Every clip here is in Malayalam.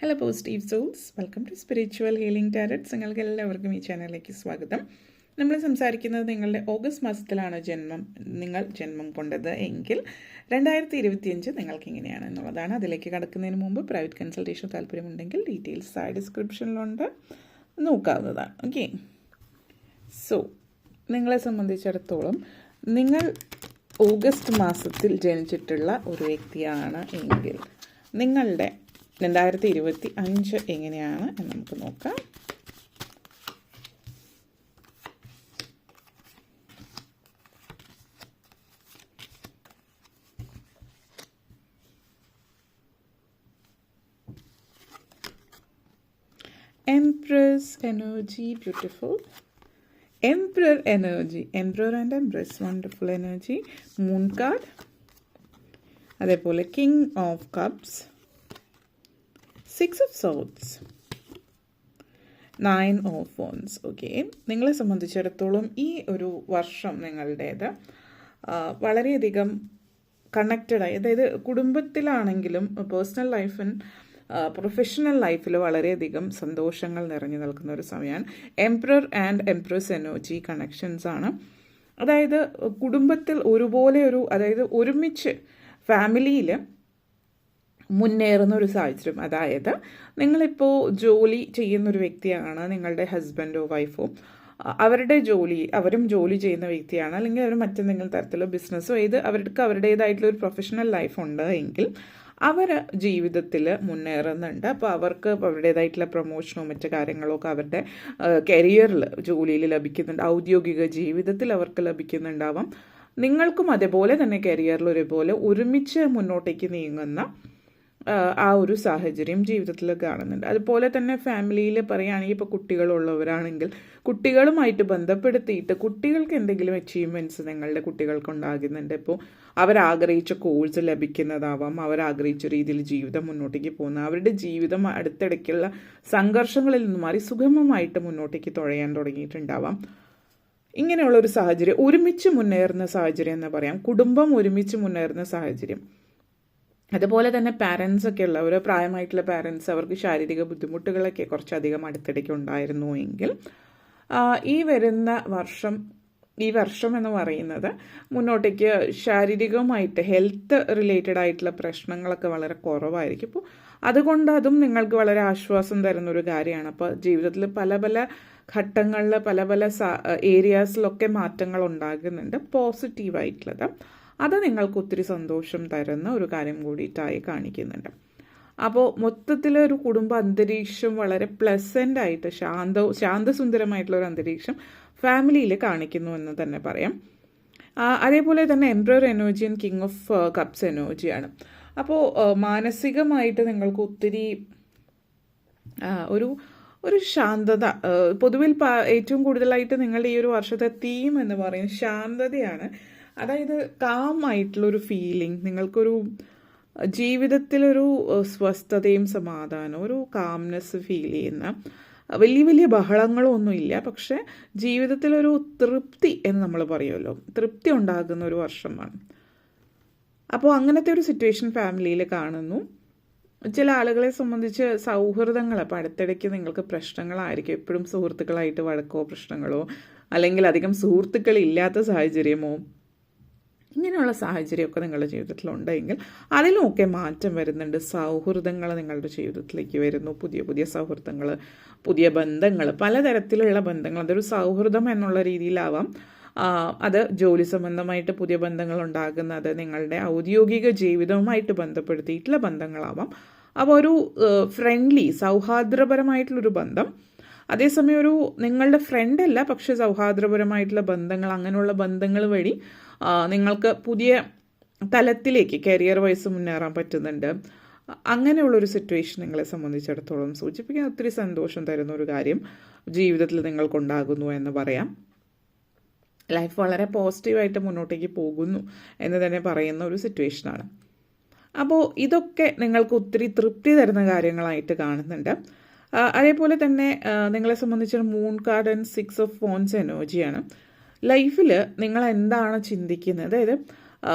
Hello positive souls welcome to spiritual healing tarots നിങ്ങൾക്ക് എല്ലാവർക്കും ഈ ചാനലിലേക്ക് സ്വാഗതം. നമ്മൾ സംസാരിക്കുന്നത് നിങ്ങളുടെ ഓഗസ്റ്റ് മാസത്തിലാണ് ജന്മം നിങ്ങൾ ജന്മം കൊണ്ടത് എങ്കിൽ രണ്ടായിരത്തി ഇരുപത്തിയഞ്ച് നിങ്ങൾക്ക് എങ്ങനെയാണ് എന്നുള്ളതാണ്. അതിലേക്ക് കടക്കുന്നതിന് മുമ്പ് പ്രൈവറ്റ് കൺസൾട്ടേഷൻ താല്പര്യമുണ്ടെങ്കിൽ ഡീറ്റെയിൽസ് ആ ഡിസ്ക്രിപ്ഷനിലുണ്ട് നോക്കാവുന്നതാണ്. ഓക്കെ സോ നിങ്ങളെ സംബന്ധിച്ചിടത്തോളം നിങ്ങൾ ഓഗസ്റ്റ് മാസത്തിൽ ജനിച്ചിട്ടുള്ള ഒരു വ്യക്തിയാണ് എങ്കിൽ നിങ്ങളുടെ രണ്ടായിരത്തി ഇരുപത്തി അഞ്ച് എങ്ങനെയാണ് എന്ന് നമുക്ക് നോക്കാം Empress energy, beautiful. Emperor energy, Emperor and Empress, wonderful energy. Moon card. അതേപോലെ king of cups six of swords nine of phones okay നിങ്ങളെ സംബന്ധിച്ചിടത്തോളം ഈ ഒരു വർഷം നിങ്ങളുടേത് വളരെയധികം കണക്റ്റഡായി അതായത് കുടുംബത്തിലാണെങ്കിലും പേഴ്സണൽ ലൈഫിൻ പ്രൊഫഷണൽ ലൈഫിൽ വളരെയധികം സന്തോഷങ്ങൾ നിറഞ്ഞു നിൽക്കുന്ന ഒരു സമയമാണ് emperor and empress energy connections ആണ്. അതായത് കുടുംബത്തിൽ ഒരുപോലെ ഒരു അതായത് ഒരുമിച്ച് ഫാമിലിയിൽ മുന്നേറുന്ന ഒരു സാഹചര്യം. അതായത് നിങ്ങളിപ്പോൾ ജോലി ചെയ്യുന്നൊരു വ്യക്തിയാണ് നിങ്ങളുടെ ഹസ്ബൻഡോ വൈഫോ. അവരുടെ ജോലി അവരും ജോലി ചെയ്യുന്ന വ്യക്തിയാണ്. അല്ലെങ്കിൽ അവർ മറ്റെന്തെങ്കിലും തരത്തിലുള്ള ബിസിനസ്സോ ഏത് അവർക്ക് അവരുടേതായിട്ടുള്ള ഒരു പ്രൊഫഷണൽ ലൈഫ് ഉണ്ട് എങ്കിൽ അവർ ജീവിതത്തിൽ മുന്നേറുന്നുണ്ട്. അപ്പോൾ അവർക്ക് അവരുടേതായിട്ടുള്ള പ്രൊമോഷനോ മറ്റു കാര്യങ്ങളോ ഒക്കെ അവരുടെ കരിയറിൽ ജോലിയിൽ ലഭിക്കുന്നുണ്ട്. ഔദ്യോഗിക ജീവിതത്തിൽ അവർക്ക് ലഭിക്കുന്നുണ്ടാവാം. നിങ്ങൾക്കും അതേപോലെ തന്നെ കരിയറിൽ ഒരുപോലെ ഒരുമിച്ച് മുന്നോട്ടേക്ക് നീങ്ങുന്ന ആ, ഒരു സാഹചര്യം ജീവിതത്തിൽ കാണുന്നുണ്ട്. അതുപോലെ തന്നെ ഫാമിലിയിൽ പറയുകയാണെങ്കിൽ ഇപ്പോൾ കുട്ടികളുള്ളവരാണെങ്കിൽ കുട്ടികളുമായിട്ട് ബന്ധപ്പെടുത്തിയിട്ട് കുട്ടികൾക്ക് എന്തെങ്കിലും അച്ചീവ്മെന്റ്സ് നിങ്ങളുടെ കുട്ടികൾക്ക് ഉണ്ടാകുന്നുണ്ട് ഇപ്പോൾ അവരാഗ്രഹിച്ച കോഴ്സ് ലഭിക്കുന്നതാവാം അവരാഗ്രഹിച്ച രീതിയിൽ ജീവിതം മുന്നോട്ടേക്ക് പോകുന്ന അവരുടെ ജീവിതം അടുത്തിടയ്ക്കുള്ള സംഘർഷങ്ങളിൽ നിന്ന് മാറി സുഗമമായിട്ട് മുന്നോട്ടേക്ക് തുഴയാൻ തുടങ്ങിയിട്ടുണ്ടാവാം. ഇങ്ങനെയുള്ള ഒരു സാഹചര്യം ഒരുമിച്ച് മുന്നേറുന്ന സാഹചര്യം എന്ന് പറയാം. കുടുംബം ഒരുമിച്ച് മുന്നേറുന്ന സാഹചര്യം. അതുപോലെ തന്നെ പാരൻസ് ഒക്കെ ഉള്ള ഓരോ പ്രായമായിട്ടുള്ള പാരൻസ് അവർക്ക് ശാരീരിക ബുദ്ധിമുട്ടുകളൊക്കെ കുറച്ചധികം അടുത്തിടയ്ക്ക് ഉണ്ടായിരുന്നു എങ്കിൽ ഈ വരുന്ന വർഷം ഈ വർഷം എന്ന് പറയുന്നത് മുന്നോട്ടേക്ക് ശാരീരികമായിട്ട് ഹെൽത്ത് റിലേറ്റഡ് ആയിട്ടുള്ള പ്രശ്നങ്ങളൊക്കെ വളരെ കുറവായിരിക്കും. അപ്പോൾ അതുകൊണ്ട് അതും നിങ്ങൾക്ക് വളരെ ആശ്വാസം തരുന്ന ഒരു കാര്യമാണ്. അപ്പോൾ ജീവിതത്തിൽ പല പല ഘട്ടങ്ങളിൽ പല പല ഏരിയാസിലൊക്കെ മാറ്റങ്ങൾ ഉണ്ടാകുന്നുണ്ട്. പോസിറ്റീവായിട്ടുള്ളത് അത് നിങ്ങൾക്ക് ഒത്തിരി സന്തോഷം തരുന്ന ഒരു കാര്യം കൂടിയിട്ടായി കാണിക്കുന്നുണ്ട്. അപ്പോൾ മൊത്തത്തിൽ ഒരു കുടുംബ അന്തരീക്ഷം വളരെ പ്ലസന്റ് ആയിട്ട് ശാന്ത ശാന്തസുന്ദരമായിട്ടുള്ള ഒരു അന്തരീക്ഷം ഫാമിലിയിൽ കാണിക്കുന്നു എന്ന് തന്നെ പറയാം. അതേപോലെ തന്നെ എംബ്രോയർ എനർജിയും കിങ് ഓഫ് കപ്സ് എനർജിയാണ് അപ്പോൾ മാനസികമായിട്ട് നിങ്ങൾക്ക് ഒത്തിരി ഒരു ഒരു ശാന്തത പൊതുവിൽ ഏറ്റവും കൂടുതലായിട്ട് നിങ്ങളുടെ ഈ ഒരു വർഷത്തെ തീം എന്ന് പറയുന്നത് ശാന്തതയാണ്. അതായത് കാം ആയിട്ടുള്ളൊരു ഫീലിംഗ് നിങ്ങൾക്കൊരു ജീവിതത്തിലൊരു സ്വസ്ഥതയും സമാധാനവും ഒരു കാംനെസ് ഫീൽ ചെയ്യുന്ന വലിയ വലിയ ബഹളങ്ങളോ ഒന്നുമില്ല പക്ഷെ ജീവിതത്തിലൊരു തൃപ്തി എന്ന് നമ്മൾ പറയുമല്ലോ. തൃപ്തി ഉണ്ടാകുന്ന ഒരു വർഷമാണ്. അപ്പോൾ അങ്ങനത്തെ ഒരു സിറ്റുവേഷൻ ഫാമിലിയിൽ കാണുന്നു. ചില ആളുകളെ സംബന്ധിച്ച് സൗഹൃദങ്ങൾ അപ്പോൾ അടുത്തിടയ്ക്ക് നിങ്ങൾക്ക് പ്രശ്നങ്ങളായിരിക്കും. എപ്പോഴും സുഹൃത്തുക്കളായിട്ട് വഴക്കോ പ്രശ്നങ്ങളോ അല്ലെങ്കിൽ അധികം സുഹൃത്തുക്കളില്ലാത്ത സാഹചര്യമോ ഇങ്ങനെയുള്ള സാഹചര്യമൊക്കെ നിങ്ങളുടെ ജീവിതത്തിൽ ഉണ്ടെങ്കിൽ അതിലുമൊക്കെ മാറ്റം വരുന്നുണ്ട്. സൗഹൃദങ്ങൾ നിങ്ങളുടെ ജീവിതത്തിലേക്ക് വരുന്നു. പുതിയ പുതിയ സൗഹൃദങ്ങൾ പുതിയ ബന്ധങ്ങൾ പലതരത്തിലുള്ള ബന്ധങ്ങൾ. അതൊരു സൗഹൃദം എന്നുള്ള രീതിയിലാവാം. അത് ജോലി സംബന്ധമായിട്ട് പുതിയ ബന്ധങ്ങൾ ഉണ്ടാകുന്നത് നിങ്ങളുടെ ഔദ്യോഗിക ജീവിതവുമായിട്ട് ബന്ധപ്പെടുത്തിയിട്ടുള്ള ബന്ധങ്ങളാവാം. അപ്പോൾ ഒരു ഫ്രണ്ട്ലി സൗഹാർദ്ദപരമായിട്ടുള്ളൊരു ബന്ധം. അതേസമയം ഒരു നിങ്ങളുടെ ഫ്രണ്ടല്ല പക്ഷേ സൗഹാർദ്ദപരമായിട്ടുള്ള ബന്ധങ്ങൾ അങ്ങനെയുള്ള ബന്ധങ്ങൾ വഴി നിങ്ങൾക്ക് പുതിയ തലത്തിലേക്ക് കരിയർ വൈസ് മുന്നേറാൻ പറ്റുന്നുണ്ട്. അങ്ങനെയുള്ളൊരു സിറ്റുവേഷൻ നിങ്ങളെ സംബന്ധിച്ചിടത്തോളം സൂചിപ്പിക്കാൻ ഒത്തിരി സന്തോഷം തരുന്ന ഒരു കാര്യം ജീവിതത്തിൽ നിങ്ങൾക്കുണ്ടാകുന്നു എന്ന് പറയാം. ലൈഫ് വളരെ പോസിറ്റീവായിട്ട് മുന്നോട്ടേക്ക് പോകുന്നു എന്ന് തന്നെ പറയുന്ന ഒരു സിറ്റുവേഷനാണ് അപ്പോൾ ഇതൊക്കെ നിങ്ങൾക്ക് ഒത്തിരി തൃപ്തി തരുന്ന കാര്യങ്ങളായിട്ട് കാണുന്നുണ്ട്. അതേപോലെ തന്നെ നിങ്ങളെ സംബന്ധിച്ച് moon card and six of phones എനർജിയാണ് ലൈഫിൽ നിങ്ങൾ എന്താണ് ചിന്തിക്കുന്നത്? അതായത്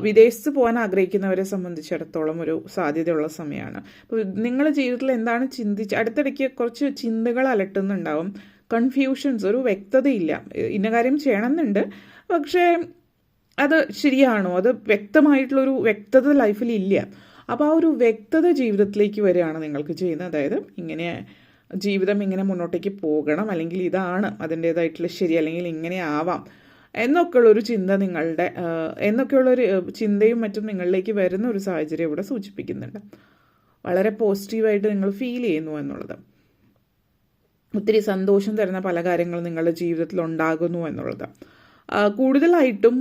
വിദേശത്ത് പോകാൻ ആഗ്രഹിക്കുന്നവരെ സംബന്ധിച്ചിടത്തോളം ഒരു സാധ്യതയുള്ള സമയമാണ്. അപ്പോൾ നിങ്ങളുടെ ജീവിതത്തിൽ എന്താണ് ചിന്തിച്ച് അടുത്തിടയ്ക്ക് കുറച്ച് ചിന്തകൾ അലട്ടുന്നുണ്ടാവും. കൺഫ്യൂഷൻസ് ഒരു വ്യക്തതയില്ല. ഇന്ന കാര്യം ചെയ്യണമെന്നുണ്ട്. പക്ഷേ അത് ശരിയാണോ? അത് വ്യക്തമായിട്ടുള്ളൊരു വ്യക്തത ലൈഫിൽ ഇല്ല അപ്പോൾ ആ ഒരു വ്യക്തത ജീവിതത്തിലേക്ക് വരികയാണ് നിങ്ങൾക്ക് ചെയ്യുന്നത്. അതായത് ഇങ്ങനെ ജീവിതം ഇങ്ങനെ മുന്നോട്ടേക്ക് പോകണം. അല്ലെങ്കിൽ ഇതാണ് അതിന്റേതായിട്ടുള്ള ശരി അല്ലെങ്കിൽ ഇങ്ങനെ ആവാം. എന്നൊക്കെയുള്ളൊരു ചിന്ത നിങ്ങളുടെ എന്നൊക്കെയുള്ളൊരു ചിന്തയും മറ്റും നിങ്ങളിലേക്ക് വരുന്ന ഒരു സാഹചര്യം ഇവിടെ സൂചിപ്പിക്കുന്നുണ്ട്. വളരെ പോസിറ്റീവായിട്ട് നിങ്ങൾ ഫീൽ ചെയ്യുന്നു എന്നുള്ളത്. ഒത്തിരി സന്തോഷം തരുന്ന പല കാര്യങ്ങളും നിങ്ങളുടെ ജീവിതത്തിൽ ഉണ്ടാകുന്നു എന്നുള്ളത്. കൂടുതലായിട്ടും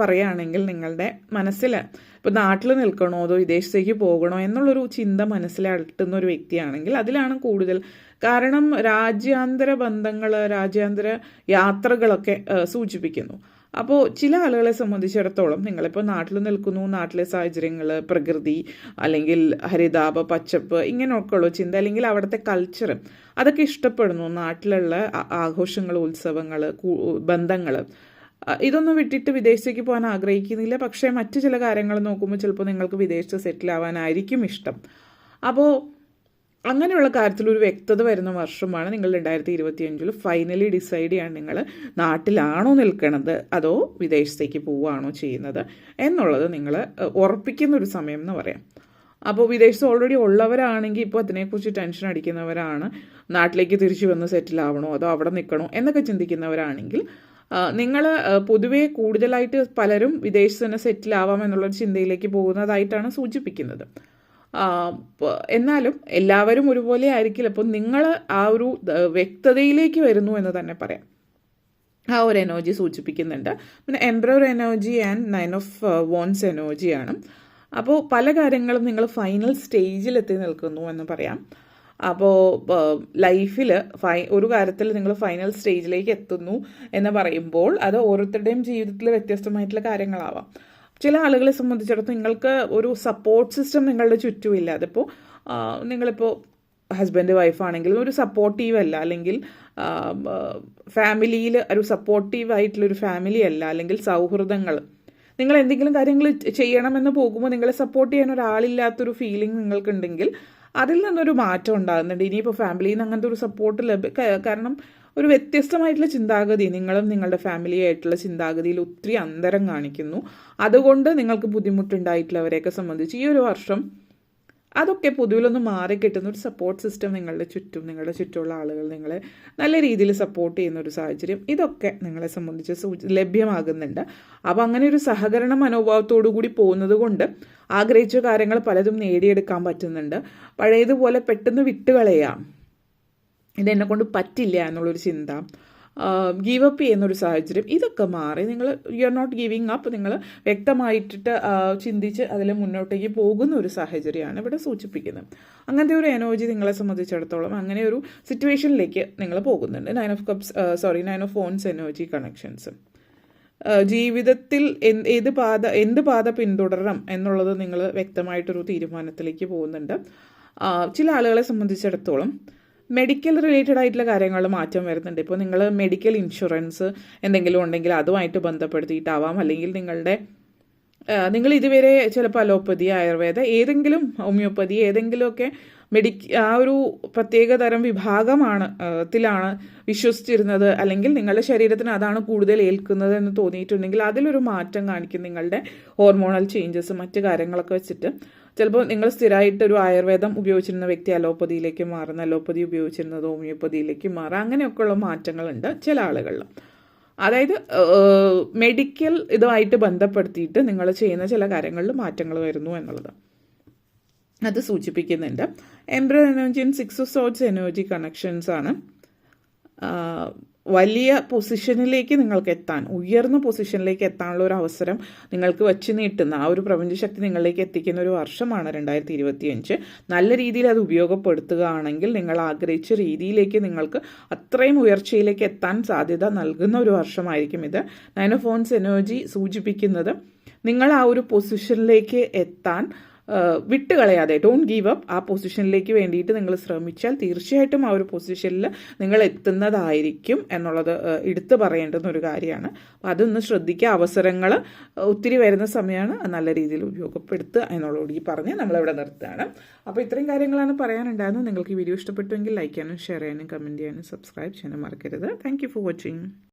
പറയുകയാണെങ്കിൽ നിങ്ങളുടെ മനസ്സിൽ ഇപ്പോൾ നാട്ടിൽ നിൽക്കണോ അതോ വിദേശത്തേക്ക് പോകണോ എന്നുള്ളൊരു ചിന്ത മനസ്സിലട്ടുന്ന ഒരു വ്യക്തിയാണെങ്കിൽ അതിലാണ് കൂടുതൽ. കാരണം രാജ്യാന്തര ബന്ധങ്ങൾ രാജ്യാന്തര യാത്രകളൊക്കെ സൂചിപ്പിക്കുന്നു. അപ്പോൾ ചില ആളുകളെ സംബന്ധിച്ചിടത്തോളം നിങ്ങളിപ്പോൾ നാട്ടിൽ നിൽക്കുന്നു നാട്ടിലെ സാഹചര്യങ്ങൾ പ്രകൃതി അല്ലെങ്കിൽ ഹരിതാപ പച്ചപ്പ് ഇങ്ങനെയൊക്കെയുള്ള ചിന്ത അല്ലെങ്കിൽ അവിടുത്തെ കൾച്ചർ അതൊക്കെ ഇഷ്ടപ്പെടുന്നു. നാട്ടിലുള്ള ആഘോഷങ്ങൾ ഉത്സവങ്ങൾ ബന്ധങ്ങൾ ഇതൊന്നും വിട്ടിട്ട് വിദേശത്തേക്ക് പോകാൻ ആഗ്രഹിക്കുന്നില്ല. പക്ഷേ മറ്റു ചില കാര്യങ്ങൾ നോക്കുമ്പോൾ ചിലപ്പോൾ നിങ്ങൾക്ക് വിദേശത്ത് സെറ്റിൽ ആവാനായിരിക്കും ഇഷ്ടം. അപ്പോൾ അങ്ങനെയുള്ള കാര്യത്തിൽ ഒരു വ്യക്തത വരുന്ന വർഷമാണ് നിങ്ങൾ രണ്ടായിരത്തി ഇരുപത്തി അഞ്ചിൽ ഫൈനലി ഡിസൈഡ് ചെയ്യാൻ നിങ്ങൾ നാട്ടിലാണോ നിൽക്കണത്? അതോ വിദേശത്തേക്ക് പോവുകയാണോ ചെയ്യുന്നത്? എന്നുള്ളത് നിങ്ങൾ ഉറപ്പിക്കുന്ന ഒരു സമയം എന്ന് പറയാം. അപ്പോൾ വിദേശത്ത് ഓൾറെഡി ഉള്ളവരാണെങ്കിൽ ഇപ്പോൾ അതിനെക്കുറിച്ച് ടെൻഷൻ അടിക്കുന്നവരാണ്. നാട്ടിലേക്ക് തിരിച്ചു വന്ന് സെറ്റിൽ ആവണോ? അതോ അവിടെ നിൽക്കണോ? എന്നൊക്കെ ചിന്തിക്കുന്നവരാണെങ്കിൽ നിങ്ങൾ പൊതുവേ കൂടുതലായിട്ട് പലരും വിദേശത്ത് തന്നെ സെറ്റിൽ ആവാം എന്നുള്ളൊരു ചിന്തയിലേക്ക് പോകുന്നതായിട്ടാണ് സൂചിപ്പിക്കുന്നത്. എന്നാലും എല്ലാവരും ഒരുപോലെ ആയിരിക്കില്ല. അപ്പം നിങ്ങൾ ആ ഒരു വ്യക്തതയിലേക്ക് വരുന്നു എന്ന് തന്നെ പറയാം. ആ ഒരു എനർജി സൂചിപ്പിക്കുന്നുണ്ട്. പിന്നെ emperor energy and nine of wands എനർജിയാണ് അപ്പോൾ പല കാര്യങ്ങളും നിങ്ങൾ ഫൈനൽ സ്റ്റേജിൽ എത്തി നിൽക്കുന്നു എന്ന് പറയാം. അപ്പോൾ ലൈഫിൽ ഫൈ ഒരു കാര്യത്തിൽ നിങ്ങൾ ഫൈനൽ സ്റ്റേജിലേക്ക് എത്തുന്നു എന്ന് പറയുമ്പോൾ അത് ഓരോരുത്തരുടെയും ജീവിതത്തിൽ വ്യത്യസ്തമായിട്ടുള്ള കാര്യങ്ങളാവാം. ചില ആളുകളെ സംബന്ധിച്ചിടത്തോളം നിങ്ങൾക്ക് ഒരു സപ്പോർട്ട് സിസ്റ്റം നിങ്ങളുടെ ചുറ്റുമില്ല. അതിപ്പോൾ നിങ്ങളിപ്പോൾ ഹസ്ബൻഡ് വൈഫാണെങ്കിലും ഒരു സപ്പോർട്ടീവ് അല്ല. അല്ലെങ്കിൽ ഫാമിലിയിൽ ഒരു സപ്പോർട്ടീവ് ആയിട്ടുള്ളൊരു ഫാമിലി അല്ല. അല്ലെങ്കിൽ സൗഹൃദങ്ങൾ. നിങ്ങൾ എന്തെങ്കിലും കാര്യങ്ങൾ ചെയ്യണമെന്ന് പോകുമ്പോൾ നിങ്ങളെ സപ്പോർട്ട് ചെയ്യാൻ ഒരാളില്ലാത്തൊരു ഫീലിംഗ് നിങ്ങൾക്കുണ്ടെങ്കിൽ അതിൽ നിന്നൊരു മാറ്റം ഉണ്ടാകുന്നുണ്ട്. ഇനിയിപ്പോൾ ഫാമിലിയിൽ നിന്ന് അങ്ങനത്തെ ഒരു സപ്പോർട്ട് ലഭ്യ കാരണം ഒരു വ്യത്യസ്തമായിട്ടുള്ള ചിന്താഗതി നിങ്ങളും നിങ്ങളുടെ ഫാമിലിയായിട്ടുള്ള ചിന്താഗതിയിൽ ഒത്തിരി അന്തരം കാണിക്കുന്നു. അതുകൊണ്ട് നിങ്ങൾക്ക് ബുദ്ധിമുട്ടുണ്ടായിട്ടുള്ളവരെയൊക്കെ സംബന്ധിച്ച് ഈ ഒരു വർഷം അതൊക്കെ പൊതുവിലൊന്ന് മാറി കിട്ടുന്ന ഒരു സപ്പോർട്ട് സിസ്റ്റം നിങ്ങളുടെ ചുറ്റും നിങ്ങളുടെ ചുറ്റുമുള്ള ആളുകൾ നിങ്ങളെ നല്ല രീതിയിൽ സപ്പോർട്ട് ചെയ്യുന്ന ഒരു സാഹചര്യം ഇതൊക്കെ നിങ്ങളെ സംബന്ധിച്ച് ലഭ്യമാകുന്നുണ്ട്. അപ്പോൾ അങ്ങനെ ഒരു സഹകരണ മനോഭാവത്തോടു കൂടി പോകുന്നത് കൊണ്ട് ആഗ്രഹിച്ച കാര്യങ്ങൾ പലതും നേടിയെടുക്കാൻ പറ്റുന്നുണ്ട്. പഴയതുപോലെ പെട്ടെന്ന് വിട്ടുകളയാം. ഇതെന്നെ കൊണ്ട് പറ്റില്ല എന്നുള്ളൊരു ചിന്ത. ഗീവ് അപ്പ് ചെയ്യുന്നൊരു സാഹചര്യം. ഇതൊക്കെ മാറി. നിങ്ങൾ you are not giving up നിങ്ങൾ വ്യക്തമായിട്ടിട്ട് ചിന്തിച്ച് അതിൽ മുന്നോട്ടേക്ക് പോകുന്ന ഒരു സാഹചര്യമാണ് ഇവിടെ സൂചിപ്പിക്കുന്നത്. അങ്ങനത്തെ ഒരു എനർജി നിങ്ങളെ സംബന്ധിച്ചിടത്തോളം അങ്ങനെ ഒരു സിറ്റുവേഷനിലേക്ക് നിങ്ങൾ പോകുന്നുണ്ട്. Nine of cups sorry nine of phones energy connections ജീവിതത്തിൽ ഏത് പാത എന്ത് പാത പിന്തുടരണം എന്നുള്ളത് നിങ്ങൾ വ്യക്തമായിട്ടൊരു തീരുമാനത്തിലേക്ക് പോകുന്നുണ്ട്. ചില ആളുകളെ സംബന്ധിച്ചിടത്തോളം മെഡിക്കൽ റിലേറ്റഡ് ആയിട്ടുള്ള കാര്യങ്ങൾ മാറ്റം വരുന്നുണ്ട്. ഇപ്പോൾ നിങ്ങൾ മെഡിക്കൽ ഇൻഷുറൻസ് എന്തെങ്കിലും ഉണ്ടെങ്കിൽ അതുമായിട്ട് ബന്ധപ്പെടുത്തിയിട്ടാവാം. അല്ലെങ്കിൽ നിങ്ങളുടെ നിങ്ങൾ ഇതുവരെ ചിലപ്പോൾ അലോപ്പതി ആയുർവേദ ഏതെങ്കിലും ഹോമിയോപ്പതി ഏതെങ്കിലുമൊക്കെ മെഡിക്ക ആ ഒരു പ്രത്യേക തരം വിഭാഗമാണ് ത്തിലാണ് വിശ്വസിച്ചിരുന്നത്. അല്ലെങ്കിൽ നിങ്ങളുടെ ശരീരത്തിന് അതാണ് കൂടുതൽ ഏൽക്കുന്നത് എന്ന് തോന്നിയിട്ടുണ്ടെങ്കിൽ അതിലൊരു മാറ്റം കാണിക്കും നിങ്ങളുടെ ഹോർമോണൽ ചേഞ്ചസ് മറ്റു കാര്യങ്ങളൊക്കെ വെച്ചിട്ട്. ചിലപ്പോൾ നിങ്ങൾ സ്ഥിരമായിട്ട് ഒരു ആയുർവേദം ഉപയോഗിച്ചിരുന്ന വ്യക്തി അലോപ്പതിയിലേക്ക് മാറുന്ന അലോപ്പതി ഉപയോഗിച്ചിരുന്നത് ഹോമിയോപ്പതിയിലേക്ക് മാറുക അങ്ങനെയൊക്കെയുള്ള മാറ്റങ്ങളുണ്ട് ചില ആളുകളിൽ അതായത് മെഡിക്കൽ ഇതുമായിട്ട് ബന്ധപ്പെടുത്തിയിട്ട് നിങ്ങൾ ചെയ്യുന്ന ചില കാര്യങ്ങളിൽ മാറ്റങ്ങൾ വരുന്നു എന്നുള്ളത്. അത് സൂചിപ്പിക്കുന്നുണ്ട്. Emperor energy six swords energy connections ആണ് വലിയ പൊസിഷനിലേക്ക് നിങ്ങൾക്ക് എത്താൻ ഉയർന്ന പൊസിഷനിലേക്ക് എത്താനുള്ള ഒരു അവസരം നിങ്ങൾക്ക് വച്ച് നീട്ടുന്ന ആ ഒരു പ്രപഞ്ചശക്തി നിങ്ങളിലേക്ക് എത്തിക്കുന്ന ഒരു വർഷമാണ് രണ്ടായിരത്തി ഇരുപത്തിയഞ്ച് നല്ല രീതിയിൽ അത് ഉപയോഗപ്പെടുത്തുകയാണെങ്കിൽ നിങ്ങൾ ആഗ്രഹിച്ച രീതിയിലേക്ക് നിങ്ങൾക്ക് അത്രയും ഉയർച്ചയിലേക്ക് എത്താൻ സാധ്യത നൽകുന്ന ഒരു വർഷമായിരിക്കും ഇത്. നൈനോഫോൺസ് എനർജി സൂചിപ്പിക്കുന്നത് നിങ്ങൾ ആ ഒരു പൊസിഷനിലേക്ക് എത്താൻ വിട്ടുകളയാതെ ഡോണ്ട് ഗീവ് അപ്പ് ആ പൊസിഷനിലേക്ക് വേണ്ടിയിട്ട് നിങ്ങൾ ശ്രമിച്ചാൽ തീർച്ചയായിട്ടും ആ ഒരു പൊസിഷനിൽ നിങ്ങൾ എത്തുന്നതായിരിക്കും എന്നുള്ളത് എടുത്തു പറയേണ്ടുന്ന ഒരു കാര്യമാണ്. അപ്പം അതൊന്ന് ശ്രദ്ധിക്കുക. അവസരങ്ങൾ ഒത്തിരി വരുന്ന സമയമാണ് നല്ല രീതിയിൽ ഉപയോഗപ്പെടുത്തുക എന്നുള്ളതോട് ഈ പറഞ്ഞ് നമ്മളിവിടെ നിർത്തുകയാണ്. അപ്പോൾ ഇത്രയും കാര്യങ്ങളാണ് പറയാനുണ്ടായിരുന്നത്. നിങ്ങൾക്ക് ഈ വീഡിയോ ഇഷ്ടപ്പെട്ടുവെങ്കിൽ ലൈക്ക് ചെയ്യാനും ഷെയർ ചെയ്യാനും കമന്റ് ചെയ്യാനും സബ്സ്ക്രൈബ് ചെയ്യാനും മറക്കരുത്. Thank for watching